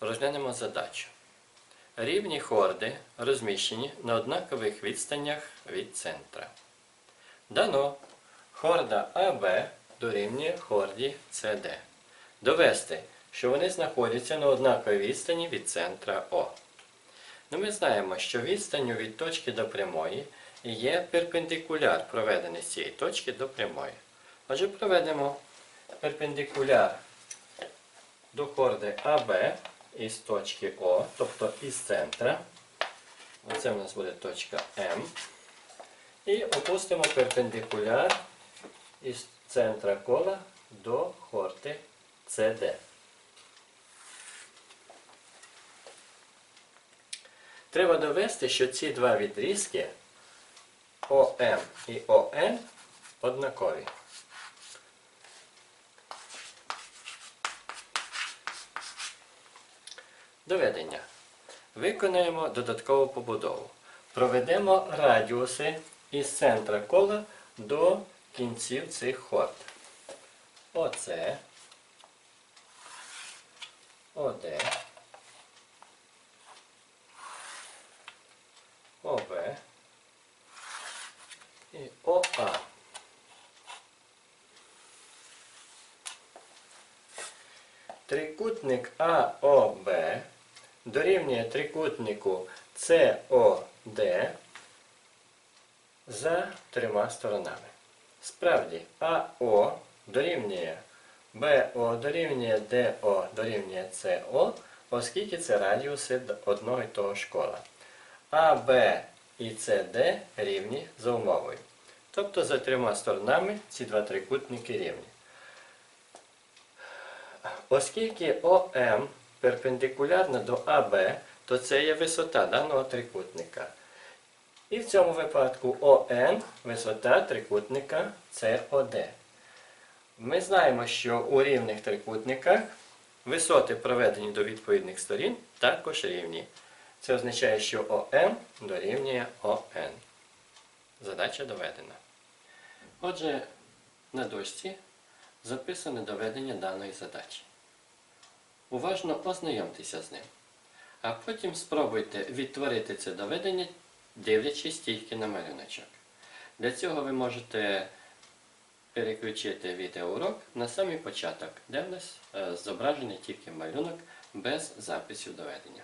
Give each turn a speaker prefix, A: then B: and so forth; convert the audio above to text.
A: Розглянемо задачу. Рівні хорди розміщені на однакових відстанях від центра. Дано хорда АБ дорівнює хорді СД. Довести, що вони знаходяться на однаковій відстані від центра О. Ну, ми знаємо, що відстанню від точки до прямої є перпендикуляр, проведений з цієї точки до прямої. Отже, проведемо перпендикуляр до хорди АБ із точки О, тобто із центра. Оце в нас буде точка М. І опустимо перпендикуляр із центра кола до хорди CD. Треба довести, що ці два відрізки ОМ і ОН однакові. Доведення. Виконаємо додаткову побудову. Проведемо радіуси із центра кола до кінців цих хорд. ОЦ, ОД, ОБ і ОА. Трикутник АОБ дорівнює трикутнику СОД за трьома сторонами. Справді, АО дорівнює БО дорівнює ДО дорівнює СО, оскільки це радіуси одного і того ж кола. АБ і СД рівні за умовою. Тобто за трьома сторонами ці два трикутники рівні. Оскільки ОМ перпендикулярна до АБ, то це є висота даного трикутника. І в цьому випадку ОН висота трикутника СОД. Ми знаємо, що у рівних трикутниках висоти, проведені до відповідних сторін, також рівні. Це означає, що ОМ дорівнює ОН. Задача доведена. Отже, на дошці записане доведення даної задачі. Уважно ознайомтеся з ним. А потім спробуйте відтворити це доведення, дивлячись тільки на малюночок. Для цього ви можете переключити відеоурок на самий початок, де в нас е, зображений тільки малюнок без записів доведення.